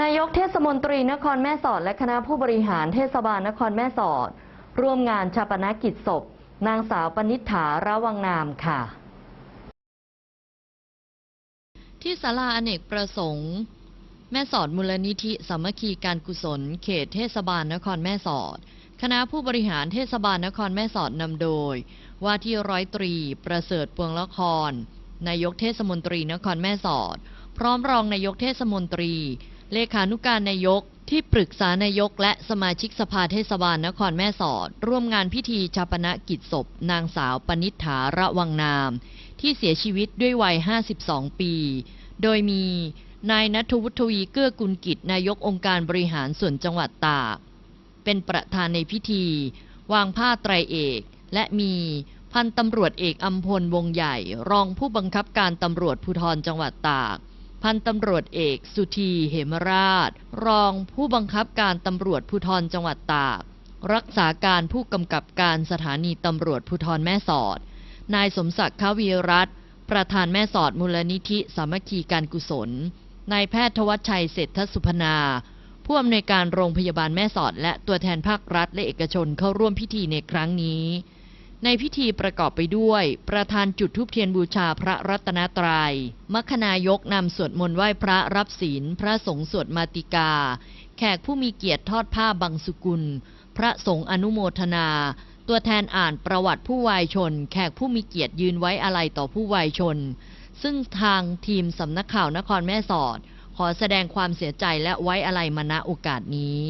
นายกเทศมนตรีนครแม่สอด และคณะผู้บริหารเทศบาลนครแม่สอด ร่วมงานชาปนกิจศพ นางสาวปนิษฐาระวังนามค่ะ ที่ศาลาอเนกประสงค์ แม่สอดมูลนิธิสามัคคีการกุศล เขตเทศบาลนครแม่สอด คณะผู้บริหารเทศบาลนครแม่สอดนำโดย ว่าที่ร้อยตรี ประเสริฐปวงละคร นายกเทศมนตรีนครแม่สอด พร้อมรองนายกเทศมนตรี เลขานุการนายกที่ปรึกษานายกและสมาชิกสภาเทศบาลนครแม่สอด ร่วมงานพิธีชาปนกิจศพ นางสาวปนิษฐาระวังนาม ที่เสียชีวิตด้วยวัย 52 ปี โดยมีนายนัทวุฒิวีเกื้อกุลกิจนายกองค์การบริหารส่วนจังหวัดตากเป็นประธานในพิธี วางผ้าไตรเอก และมีพันตำรวจเอกอัมพลวงใหญ่ รองผู้บังคับการตำรวจภูธรจังหวัดตาก พันตำรวจเอก สุธีเหมราช รองผู้บังคับการตำรวจภูธรจังหวัดตาก รักษาการผู้กำกับการสถานีตำรวจภูธรแม่สอด นายสมศักดิ์ควีรัตน์ประธานแม่สอดมูลนิธิสามัคคีการกุศล นายแพทย์ทวัชชัยเศรษฐสุพนา ผู้อำนวยการโรงพยาบาลแม่สอด และตัวแทนภาครัฐและเอกชนเข้าร่วมพิธีในครั้งนี้ ในพิธีประกอบไปด้วย ประธานจุดทูปเทียนบูชาพระรัตนตรยัย มัคณายกนำสวดมนต์ไหว้พระรับศีล พระสงฆ์สวดมาติกา แขกผู้มีเกียรติทอดผ้าบังสุกุล พระสงฆ์อนุโมทนา ตัวแทนอ่านประวัติผู้วายชน แขกผู้มีเกียรติยืนไว้อาลัยต่อผู้วายชน ซึ่งทางทีมสำนักข่าวนครแม่สอด ขอแสดงความเสียใจและไว้อาลัยมาณโอกาสนี้